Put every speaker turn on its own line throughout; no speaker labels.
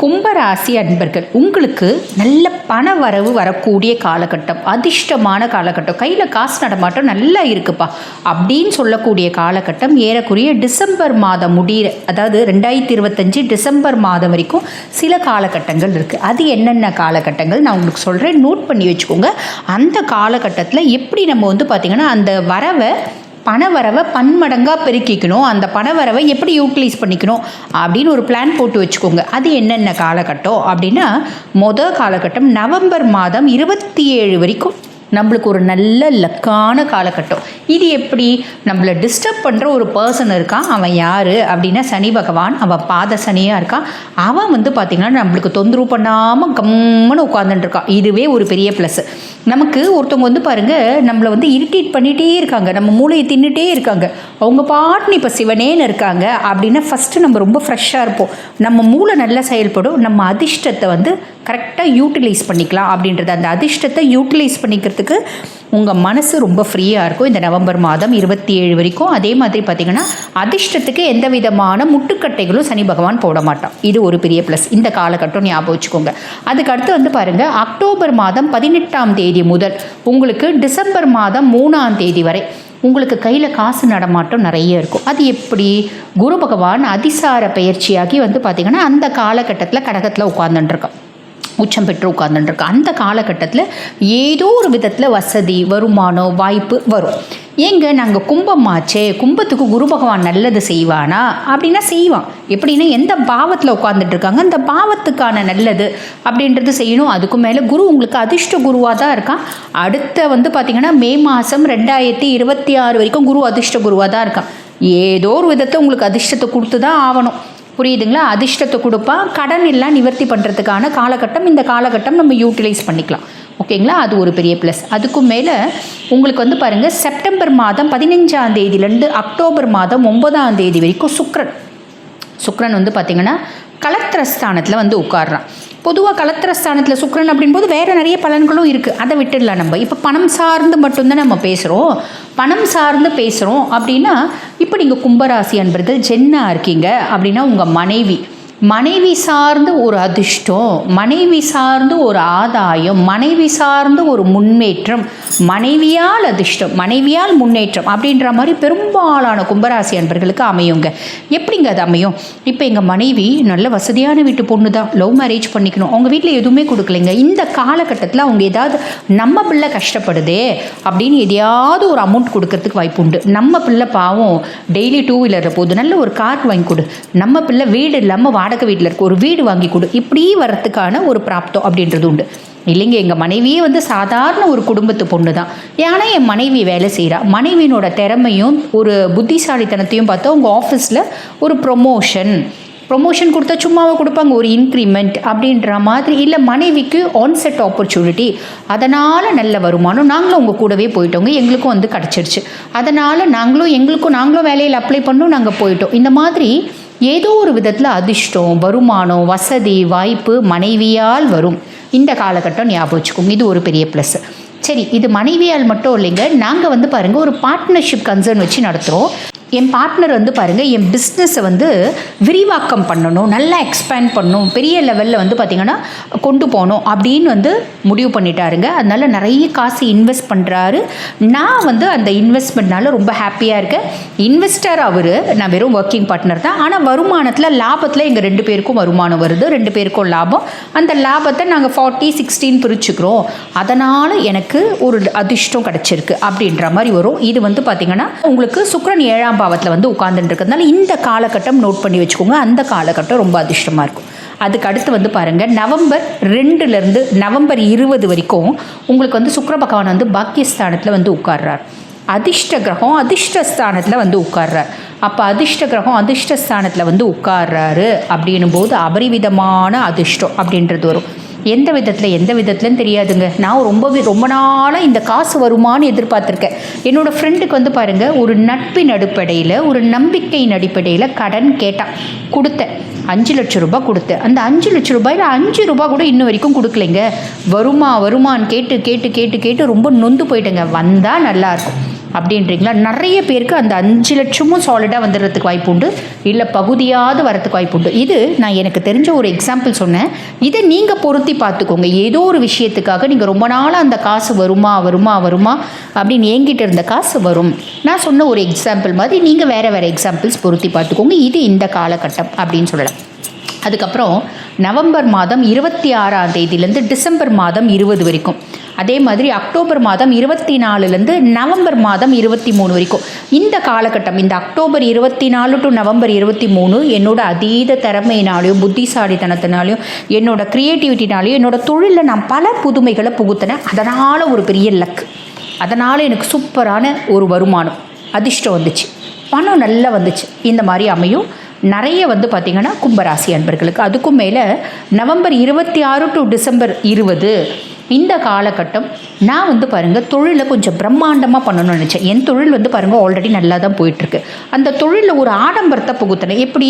கும்பராசி அன்பர்கள் உங்களுக்கு நல்ல பண வரவு வரக்கூடிய காலகட்டம் அதிர்ஷ்டமான காலகட்டம். கையில் காசு நடமாட்டம் நல்லா இருக்குப்பா. அப்படின்னு சொல்லக்கூடிய காலகட்டம் ஏறக்குறைய டிசம்பர் மாதம் முடிகிற அதாவது ரெண்டாயிரத்தி இருபத்தஞ்சி டிசம்பர் மாதம் வரைக்கும் சில காலகட்டங்கள் இருக்குது அது என்னென்ன காலகட்டங்கள்? நான் உங்களுக்கு சொல்கிறேன் நோட் பண்ணி வச்சுக்கோங்க. அந்த காலகட்டத்தில் எப்படி நம்ம வந்து பார்த்திங்கன்னா அந்த வரவை பணவரவை பன்மடங்காக பெருக்கிக்கணும். அந்த பணவரவை எப்படி யூட்டிலைஸ் பண்ணிக்கணும் அப்படின்னு ஒரு பிளான் போட்டு வச்சுக்கோங்க. அது என்னென்ன காலகட்டம் அப்படின்னா மொதல் காலகட்டம் நவம்பர் மாதம் இருபத்தி ஏழு வரைக்கும் நம்மளுக்கு ஒரு நல்ல லக்கான காலகட்டம். இது எப்படி? நம்மளை டிஸ்டர்ப் பண்ணுற ஒரு பர்சன் இருக்கான். அவன் யார்? அப்படின்னா சனி பகவான். அவன் பாத சனியாக இருக்கான். அவன் வந்து பார்த்திங்கன்னா நம்மளுக்கு தொந்தரவு பண்ணாமல் கம்முன்னு உட்காந்துட்டுருக்கான் இதுவே ஒரு பெரிய ப்ளஸ் நமக்கு ஒருத்தவங்க வந்து பாருங்கள் நம்மளை வந்து இரிட்டேட் பண்ணிகிட்டே இருக்காங்க. நம்ம மூளையை தின்னுட்டே இருக்காங்க. அவங்க பாட்டுன்னு இப்போ சிவனேன்னு இருக்காங்க அப்படின்னா ஃபஸ்ட்டு நம்ம ரொம்ப ஃப்ரெஷ்ஷாக இருப்போம். நம்ம மூளை நல்லா செயல்படும். நம்ம அதிர்ஷ்டத்தை வந்து கரெக்டாக யூட்டிலைஸ் பண்ணிக்கலாம் அப்படின்றது அந்த அதிர்ஷ்டத்தை யூட்டிலைஸ் பண்ணிக்கிறதுக்கு உங்கள் மனசு ரொம்ப ஃப்ரீயாக இருக்கும். இந்த நவம்பர் மாதம் இருபத்தி ஏழு வரைக்கும் அதே மாதிரி பார்த்திங்கன்னா அதிர்ஷ்டத்துக்கு எந்த விதமான முட்டுக்கட்டைகளும் சனி பகவான் போட மாட்டான். இது ஒரு பெரிய ப்ளஸ் இந்த காலகட்டம் ஞாபகம் வச்சுக்கோங்க. அதுக்கடுத்து வந்து பாருங்கள் அக்டோபர் மாதம் பதினெட்டாம் தேதி முதல் உங்களுக்கு டிசம்பர் மாதம் மூணாம் தேதி வரை உங்களுக்கு கையில் காசு நடமாட்டம் நிறைய இருக்கும். அது எப்படி? குரு பகவான் அதிசார பயிற்சியாகி வந்து பார்த்திங்கன்னா அந்த காலகட்டத்தில் கடகத்தில் உட்காந்துட்டுருக்கான் உச்சம் பெற்று உட்கார்ந்துட்டுருக்கு அந்த காலகட்டத்தில் ஏதோ ஒரு விதத்தில் வசதி வருமானம் வாய்ப்பு வரும். ஏங்க நாங்கள் கும்பம் ஆச்சே கும்பத்துக்கு குரு பகவான் நல்லது செய்வானா? அப்படின்னா செய்வான். எப்படின்னா எந்த பாவத்தில் உட்காந்துட்டு இருக்காங்க அந்த பாவத்துக்கான நல்லது அப்படின்றது செய்யணும். அதுக்கு மேலே குரு உங்களுக்கு அதிர்ஷ்ட குருவாக தான் இருக்கான். அடுத்த வந்து பார்த்திங்கன்னா மே மாதம் ரெண்டாயிரத்தி இருபத்தி ஆறு வரைக்கும் குரு அதிர்ஷ்ட குருவாக தான் இருக்கான். ஏதோ ஒரு விதத்தை உங்களுக்கு அதிர்ஷ்டத்தை கொடுத்து தான் ஆகணும். புரியுதுங்களா? அதிர்ஷ்டத்தை கொடுப்பான் கடன் எல்லாம் நிவர்த்தி பண்ணுறதுக்கான காலகட்டம் இந்த காலகட்டம் நம்ம யூட்டிலைஸ் பண்ணிக்கலாம். ஓகேங்களா? அது ஒரு பெரிய ப்ளஸ் அதுக்கும் மேலே உங்களுக்கு வந்து பாருங்கள் செப்டம்பர் மாதம் பதினஞ்சாம் தேதியிலேருந்து அக்டோபர் மாதம் ஒன்பதாம் தேதி வரைக்கும் சுக்ரன் சுக்ரன் வந்து பார்த்திங்கன்னா கலத்திரஸ்தானத்தில் வந்து உட்கார்றான். பொதுவாக கலத்திரஸ்தானத்தில் சுக்ரன் அப்படின்போது வேறு நிறைய பலன்களும் இருக்குது அதை விட்டுடலாம் நம்ம. இப்போ பணம் சார்ந்து மட்டும்தான் நம்ம பேசுகிறோம் பணம் சார்ந்து பேசுகிறோம் அப்படின்னா இப்போ நீங்கள் கும்பராசி அன்பர்கள் ஜென்னாக இருக்கீங்க அப்படின்னா உங்கள் மனைவி மனைவி சார்ந்து ஒரு அதிர்ஷ்டம் மனைவி சார்ந்து ஒரு ஆதாயம் மனைவி சார்ந்து ஒரு முன்னேற்றம் மனைவியால் அதிர்ஷ்டம் மனைவியால் முன்னேற்றம் அப்படின்ற மாதிரி பெரும்பாலான கும்பராசி அன்பர்களுக்கு அமையுங்க. எப்படிங்க அது அமையும்? இப்போ எங்கள் மனைவி நல்ல வசதியான வீட்டு பொண்ணு தான் லவ் மேரேஜ் பண்ணிக்கணும். அவங்க வீட்டில் எதுவுமே கொடுக்கலைங்க. இந்த காலகட்டத்தில் அவங்க ஏதாவது நம்ம பிள்ளை கஷ்டப்படுதே அப்படின்னு எதையாவது ஒரு அமௌண்ட் கொடுக்கறதுக்கு வாய்ப்பு உண்டு. நம்ம பிள்ளை பாவம் டெய்லி டூ வீலர் போகுது நல்ல ஒரு கார் வாங்கி கொடு. நம்ம பிள்ளை வீடு இல்லாமல் வாடகை வீட்டில் இருக்க ஒரு வீடு வாங்கி கொடு. இப்படி வரத்துக்கான ஒரு பிராப்தம் அப்படின்றது உண்டு. இல்லைங்க எங்கள் மனைவியே வந்து சாதாரண ஒரு குடும்பத்து பொண்ணு தான் ஏன்னா என் மனைவி வேலை செய்கிறா மனைவியினோட திறமையும் ஒரு புத்திசாலித்தனத்தையும் பார்த்தா உங்கள் ஆஃபீஸில் ஒரு ப்ரொமோஷன் ப்ரொமோஷன் கொடுத்தா சும்மாவை கொடுப்பாங்க ஒரு இன்க்ரிமெண்ட் அப்படின்ற மாதிரி. இல்லை மனைவிக்கு ஆன்செட் ஆப்பர்ச்சுனிட்டி அதனால் நல்ல வருமானம். நாங்களும் உங்கள் கூடவே போயிட்டோங்க. எங்களுக்கும் வந்து கிடச்சிருச்சு. அதனால் நாங்களும் எங்களுக்கும் நாங்களும் வேலையில் அப்ளை பண்ணோம் நாங்கள் போயிட்டோம். இந்த மாதிரி ஏதோ ஒரு விதத்தில் அதிர்ஷ்டம் வருமானம் வசதி வாய்ப்பு மனைவியால் வரும். இந்த காலகட்டம் ஞாபகம் வச்சுக்கோங்க. இது ஒரு பெரிய ப்ளஸ் சரி இது மனைவியால் மட்டும் இல்லைங்க. நாங்கள் வந்து பாருங்கள் ஒரு பார்ட்னர்ஷிப் கன்சர்ன் வச்சு நடத்துகிறோம் என் பார்ட்னர் வந்து பாருங்கள் என் பிஸ்னஸை வந்து விரிவாக்கம் பண்ணணும் நல்லா எக்ஸ்பேண்ட் பண்ணணும் பெரிய லெவலில் வந்து பார்த்திங்கன்னா கொண்டு போகணும் அப்படின்னு வந்து முடிவு பண்ணிட்டாருங்க. அதனால் நிறைய காசு இன்வெஸ்ட் பண்ணுறாரு நான் வந்து அந்த இன்வெஸ்ட்மெண்ட்னால ரொம்ப ஹாப்பியாக இருக்கேன். இன்வெஸ்டர் அவர் நான் வெறும் ஒர்க்கிங் பார்ட்னர் தான். ஆனால் வருமானத்தில் லாபத்தில் எங்கள் ரெண்டு பேருக்கும் வருமானம் வருது. ரெண்டு பேருக்கும் லாபம். அந்த லாபத்தை நாங்கள் ஃபார்ட்டி சிக்ஸ்டீன் பிரிச்சுக்கிறோம். அதனால் எனக்கு ஒரு அதிர்ஷ்டம் கிடச்சிருக்கு அப்படின்ற மாதிரி வரும். இது வந்து பார்த்திங்கன்னா உங்களுக்கு சுக்ரன் ஏழாம் பாவத்தில் வந்து உட்காந்துட்டு இருக்கிறதுனால இந்த காலகட்டம் நோட் பண்ணி வச்சுக்கோங்க. அந்த காலகட்டம் ரொம்ப அதிர்ஷ்டமாக இருக்கும். அதுக்கு அடுத்து வந்து பாருங்கள் நவம்பர் ரெண்டுலேருந்து நவம்பர் இருபது வரைக்கும் உங்களுக்கு வந்து சுக்கர பகவான் வந்து பாக்கியஸ்தானத்தில் வந்து உட்கார்றார். அதிர்ஷ்ட கிரகம் அதிர்ஷ்டஸ்தானத்தில் வந்து உட்கார்றார். அப்போ அதிர்ஷ்ட கிரகம் அதிர்ஷ்டஸ்தானத்தில் வந்து உட்கார்றாரு அப்படின்னும் போது அபரிவிதமான அதிர்ஷ்டம் அப்படின்றது வரும். எந்த விதத்தில் எந்த விதத்துலன்னு தெரியாதுங்க. நான் ரொம்பவே ரொம்ப நாளாக இந்த காசு வருமான்னு எதிர்பார்த்துருக்கேன். என்னோடய ஃப்ரெண்டுக்கு வந்து பாருங்கள் ஒரு நட்பின் அடிப்படையில் ஒரு நம்பிக்கையின் அடிப்படையில் கடன் கேட்டான். கொடுத்தேன். அஞ்சு லட்சம் ரூபாய் கொடுத்தேன். அந்த அஞ்சு லட்ச ரூபாயில் அஞ்சு ரூபாய் கூட இன்ன வரைக்கும் கொடுக்கலைங்க. வருமா வருமான்னு கேட்டு கேட்டு கேட்டு கேட்டு ரொம்ப நொந்து போயிட்டேங்க. வந்தால் நல்லாயிருக்கும் அப்படின்றீங்களா? நிறைய பேருக்கு அந்த அஞ்சு லட்சமும் சாலிடாக வந்துடுறதுக்கு வாய்ப்பு உண்டு. இல்லை பகுதியாவது வரத்துக்கு வாய்ப்பு உண்டு. இது நான் எனக்கு தெரிஞ்ச ஒரு எக்ஸாம்பிள் சொன்னேன். இதை நீங்கள் பொருத்தி பார்த்துக்கோங்க. ஏதோ ஒரு விஷயத்துக்காக நீங்கள் ரொம்ப நாளாக அந்த காசு வருமா வருமா வருமா அப்படின்னு ஏங்கிட்டு இருந்த காசு வரும். நான் சொன்ன ஒரு எக்ஸாம்பிள் மாதிரி நீங்கள் வேறு வேறு எக்ஸாம்பிள்ஸ் பொருத்தி பார்த்துக்கோங்க. இது இந்த காலகட்டம் அப்படின்னு சொல்லலாம். அதுக்கப்புறம் நவம்பர் மாதம் இருபத்தி ஆறாம் தேதியிலேருந்து டிசம்பர் மாதம் இருபது வரைக்கும். அதே மாதிரி அக்டோபர் மாதம் இருபத்தி நாலுலேருந்து நவம்பர் மாதம் இருபத்தி மூணு வரைக்கும். இந்த காலகட்டம் இந்த அக்டோபர் இருபத்தி நாலு டு நவம்பர் இருபத்தி மூணு என்னோட அதீத திறமையினாலையும் புத்திசாலித்தனத்தினாலையும் என்னோட க்ரியேட்டிவிட்டினாலையும் என்னோட தொழிலில் நான் பல புதுமைகளை புகுத்தினேன் அதனால் ஒரு பெரிய லக் அதனால் எனக்கு சூப்பரான ஒரு வருமானம் அதிர்ஷ்டம் வந்துச்சு. பணம் நல்லா வந்துச்சு. இந்த மாதிரி அமையும். நிறைய வந்து பார்த்திங்கன்னா கும்பராசி அன்பர்களுக்கு. அதுக்கும் மேலே நவம்பர் இருபத்தி ஆறு டு டிசம்பர் இருபது இந்த காலகட்டம் நான் வந்து பாருங்கள் தொழிலை கொஞ்சம் பிரம்மாண்டமாக பண்ணணும்னு நினச்சேன். என் தொழில் வந்து பாருங்கள் ஆல்ரெடி நல்லா தான் போயிட்டுருக்கு. அந்த தொழிலில் ஒரு ஆடம்பரத்தை புகுத்தினேன். எப்படி?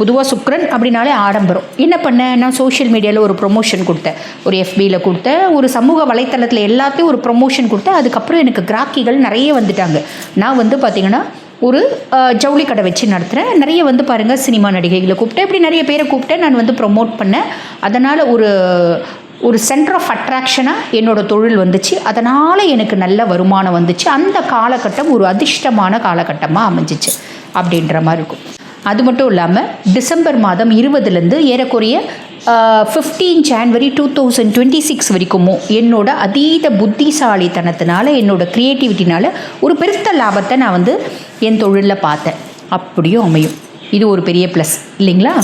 பொதுவாக சுக்ரன் அப்படின்னாலே ஆடம்பரம். என்ன பண்ணேன்? நான் சோஷியல் மீடியாவில் ஒரு ப்ரொமோஷன் கொடுத்தேன். ஒரு எஃபியில் கொடுத்தேன். ஒரு சமூக வலைத்தளத்தில் எல்லாத்தையும் ஒரு ப்ரொமோஷன் கொடுத்தேன். அதுக்கப்புறம் எனக்கு கிராக்கிகள் நிறைய வந்துட்டாங்க. நான் வந்து பார்த்திங்கன்னா ஒரு ஜவுளி கடை வச்சு நடத்துகிறேன் நிறைய வந்து பாருங்கள் சினிமா நடிகைகளை கூப்பிட்டேன். இப்படி நிறைய பேரை கூப்பிட்டேன். நான் வந்து ப்ரொமோட் பண்ணேன். அதனால் ஒரு ஒரு சென்டர் ஆஃப் அட்ராக்ஷனாக என்னோட தொழில் வந்துச்சு. அதனால் எனக்கு நல்ல வருமானம் வந்துச்சு. அந்த காலகட்டம் ஒரு அதிர்ஷ்டமான காலகட்டமாக அமைஞ்சிச்சு அப்படின்ற மாதிரி இருக்கும். அது மட்டும் இல்லாமல் டிசம்பர் மாதம் இருபதுலேருந்து ஏறக்குறைய fifteen January two thousand twenty six வரைக்குமோ என்னோட அதீத புத்திசாலித்தனத்தினால என்னோட க்ரியேட்டிவிட்டினால் ஒரு பெருத்த லாபத்தை நான் வந்து என் தொழிலில் பார்த்தேன். அப்படியும் அமையும். இது ஒரு பெரிய ப்ளஸ் இல்லைங்களா?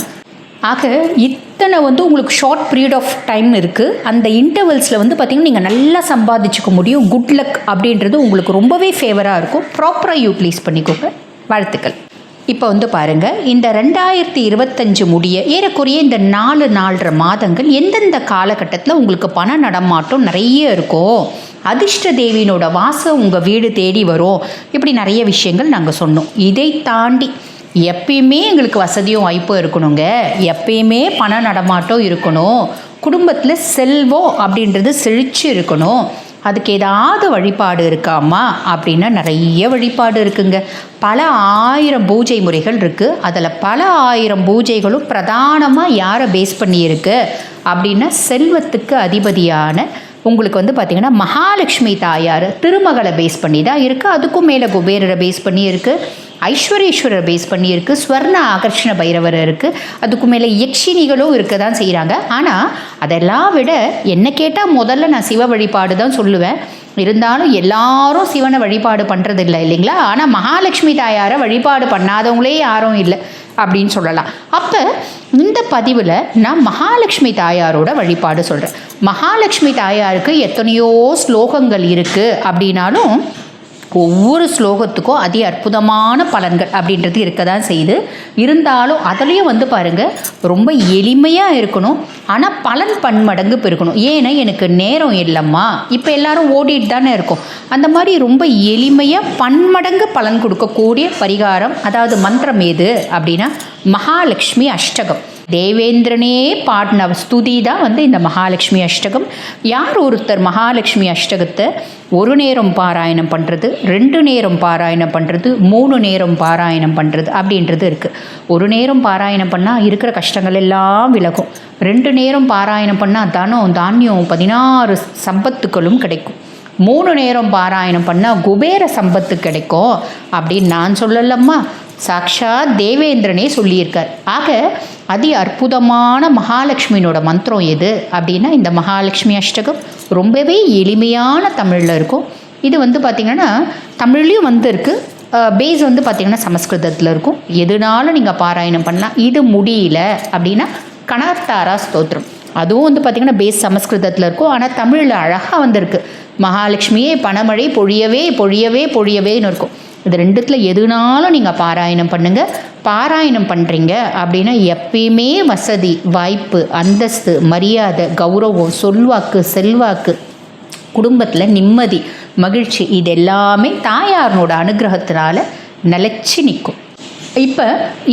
ஆக இத்தனை வந்து உங்களுக்கு ஷார்ட் பீரியட் ஆஃப் டைம் இருக்குது அந்த இன்டர்வல்ஸில் வந்து பார்த்திங்கன்னா நீங்கள் நல்லா சம்பாதிச்சுக்க முடியும். குட் லக் அப்படின்றது உங்களுக்கு ரொம்பவே ஃபேவராக இருக்கும். ப்ராப்பராக யூட்டிலைஸ் பண்ணிக்கோங்க. வாழ்த்துக்கள். இப்போ வந்து பாருங்கள் இந்த ரெண்டாயிரத்தி இருபத்தஞ்சு முடிய ஏறக்குறைய இந்த நாலு நாலரை மாதங்கள் எந்தெந்த காலகட்டத்தில் உங்களுக்கு பண நடமாட்டம் நிறைய இருக்கும் அதிர்ஷ்ட தேவியினோட வாசம் உங்கள் வீடு தேடி வரும். இப்படி நிறைய விஷயங்கள் நாங்கள் சொன்னோம். இதை தாண்டி எப்பயுமே எங்களுக்கு வசதியும் வாய்ப்பும் இருக்கணுங்க. எப்பயுமே பண நடமாட்டம் இருக்கணும். குடும்பத்தில் செல்வம் அப்படின்றது செழிச்சு இருக்கணும். அதுக்கு ஏதாவது வழிபாடு இருக்காமா அப்படின்னா நிறைய வழிபாடு இருக்குங்க. பல ஆயிரம் பூஜை முறைகள் இருக்குது அதில் பல ஆயிரம் பூஜைகளும் பிரதானமாக யாரை பேஸ் பண்ணியிருக்கு அப்படின்னா செல்வத்துக்கு அதிபதியான உங்களுக்கு வந்து பார்த்திங்கன்னா மகாலட்சுமி தாயார் திருமகளை பேஸ் பண்ணி தான் இருக்குது அதுக்கும் மேலே குபேரரை பேஸ் பண்ணி இருக்குது ஐஸ்வரேஸ்வரர் பேஸ் பண்ணி இருக்குது ஸ்வர்ண ஆகர்ஷண பைரவர் இருக்குது அதுக்கு மேலே யக்ஷினிகளும் இருக்க தான் செய்கிறாங்க ஆனால் அதெல்லாம் விட என்ன கேட்டால் முதல்ல நான் சிவ வழிபாடு தான் சொல்லுவேன். இருந்தாலும் எல்லாரும் சிவனை வழிபாடு பண்ணுறது இல்லை இல்லைங்களா? ஆனால் மகாலட்சுமி தாயாரை வழிபாடு பண்ணாதவங்களே யாரும் இல்லை அப்படின்னு சொல்லலாம். அப்போ இந்த பதிவில் நான் மகாலட்சுமி தாயாரோட வழிபாடு சொல்கிறேன் மகாலட்சுமி தாயாருக்கு எத்தனையோ ஸ்லோகங்கள் இருக்குது அப்படின்னாலும் ஒவ்வொரு ஸ்லோகத்துக்கும் அதே அற்புதமான பலன்கள் அப்படின்றது இருக்க தான் செய்யுது. இருந்தாலும் அதுலேயும் வந்து பாருங்கள் ரொம்ப எளிமையாக இருக்கணும். ஆனால் பலன் பன்மடங்கு பெருக்கணும் ஏன்னா எனக்கு நேரம் இல்லைம்மா. இப்போ எல்லாரும் ஓடிட்டு தானே இருக்கும். அந்த மாதிரி ரொம்ப எளிமையாக பன்மடங்கு பலன் கொடுக்கக்கூடிய பரிகாரம் அதாவது மந்திரம் எது அப்படின்னா மகாலட்சுமி அஷ்டகம். தேவேந்திரனே பாடின ஸ்துதி தான் வந்து இந்த மகாலட்சுமி அஷ்டகம். யார் ஒருத்தர் மகாலட்சுமி அஷ்டகத்தை ஒரு நேரம் பாராயணம் பண்ணுறது ரெண்டு நேரம் பாராயணம் பண்ணுறது மூணு நேரம் பாராயணம் பண்ணுறது அப்படின்றது இருக்குது ஒரு நேரம் பாராயணம் பண்ணால் இருக்கிற கஷ்டங்கள் எல்லாம் விலகும். ரெண்டு நேரம் பாராயணம் பண்ணால் தனம் தானியம் பதினாறு சம்பத்துக்களும் கிடைக்கும். மூணு நேரம் பாராயணம் பண்ணால் குபேர சம்பத்து கிடைக்கும் அப்படின்னு நான் சொல்லலம்மா. சாக்ஷாத் தேவேந்திரனே சொல்லியிருக்கார். ஆக அதி அற்புதமான மகாலட்சுமியினோட மந்திரம் எது அப்படின்னா இந்த மகாலட்சுமி அஷ்டகம் ரொம்பவே எளிமையான தமிழில் இருக்கும். இது வந்து பார்த்திங்கன்னா தமிழ்லேயும் வந்து இருக்குது பேஸ் வந்து பார்த்திங்கன்னா சமஸ்கிருதத்தில் இருக்கும். எதுனாலும் நீங்கள் பாராயணம் பண்ணலாம். இது முடியல அப்படின்னா கணத்தாரா ஸ்தோத்திரம். அதுவும் வந்து பார்த்திங்கன்னா பேஸ் சமஸ்கிருதத்தில் இருக்கும். ஆனால் தமிழில் அழகாக வந்திருக்கு. மகாலட்சுமியே பணமழை பொழியவே பொழியவே பொழியவேன்னு இருக்கும். இது ரெண்டுத்தில் எதுனாலும் நீங்கள் பாராயணம் பண்ணுங்கள் பாராயணம் பண்ணுறீங்க அப்படின்னா எப்பயுமே வசதி வாய்ப்பு அந்தஸ்து மரியாதை கௌரவம் சொல்வாக்கு செல்வாக்கு குடும்பத்தில் நிம்மதி மகிழ்ச்சி இது எல்லாமே தாயாரனோட அனுகிரகத்தினால நிலச்சி நிற்கும் இப்போ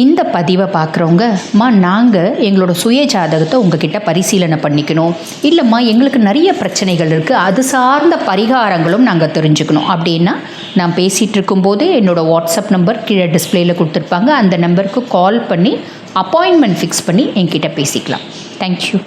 இந்த பதிவை பார்க்குறவங்கம்மா நாங்கள் எங்களோட சுய ஜாதகத்தை உங்ககிட்ட பரிசீலனை பண்ணிக்கணும். இல்லைம்மா எங்களுக்கு நிறைய பிரச்சனைகள் இருக்குது அது சார்ந்த பரிகாரங்களும் நாங்கள் தெரிஞ்சுக்கணும். அப்படின்னா நான் பேசிகிட்டு இருக்கும்போதே என்னோடய வாட்ஸ்அப் நம்பர் கீழே டிஸ்பிளேயில் கொடுத்துருப்பாங்க. அந்த நம்பருக்கு கால் பண்ணி அப்பாயின்மெண்ட் ஃபிக்ஸ் பண்ணி என்கிட்ட பேசிக்கலாம். தேங்க்யூ